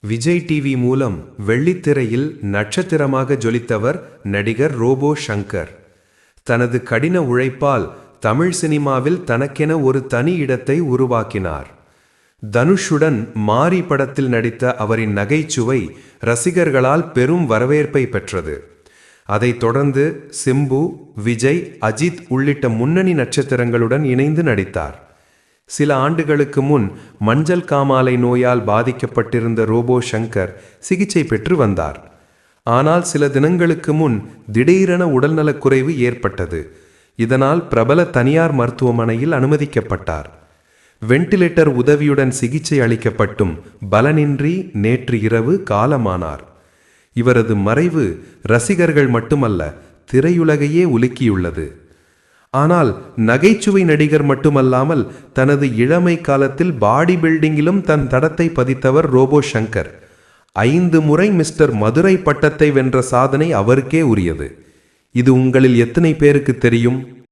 Vijay TV மூலம் வெள்ளித்திரையில் நட்சத்திரமாக ஜொலித்தவர் நடிகர் ரோபோ ஷங்கர். தனது கடின உழைப்பால் தமிழ் சினிமாவில் தனக்கென ஒரு தனி இடத்தை உருவாக்கினார். தனுஷுடன் மாரி படத்தில் நடித்த அவரின் நகைச்சுவை ரசிகர்களால் பெரும் வரவேற்பை பெற்றது. அதைத் தொடர்ந்து சிம்பு விஜய் அஜித் உள்ளிட்ட முன்னணி நட்சத்திரங்களுடன் இணைந்து நடித்தார். சில ஆண்டுகளுக்கு முன் மஞ்சள் காமாலை நோயால் பாதிக்கப்பட்டிருந்த ரோபோ சங்கர் சிகிச்சை பெற்று வந்தார். ஆனால் சில தினங்களுக்கு முன் திடீரென உடல்நலக்குறைவு ஏற்பட்டது. இதனால் பிரபல தனியார் மருத்துவமனையில் அனுமதிக்கப்பட்டார். வெண்டிலேட்டர் உதவியுடன் சிகிச்சை அளிக்கப்பட்டும் பலனின்றி நேற்று இரவு காலமானார். இவரது மறைவு ரசிகர்கள் மட்டுமல்ல திரையுலகையே உலுக்கியுள்ளது. ஆனால் நகைச்சுவை நடிகர் மட்டுமல்லாமல் தனது இளமை காலத்தில் பாடி பில்டிங்கிலும் தன் தடத்தை பதித்தவர் ரோபோ சங்கர் ஐந்து முறை மிஸ்டர் மதுரை பட்டத்தை வென்ற சாதனை அவருக்கே உரியது. இது உங்களில் எத்தனை பேருக்கு தெரியும்?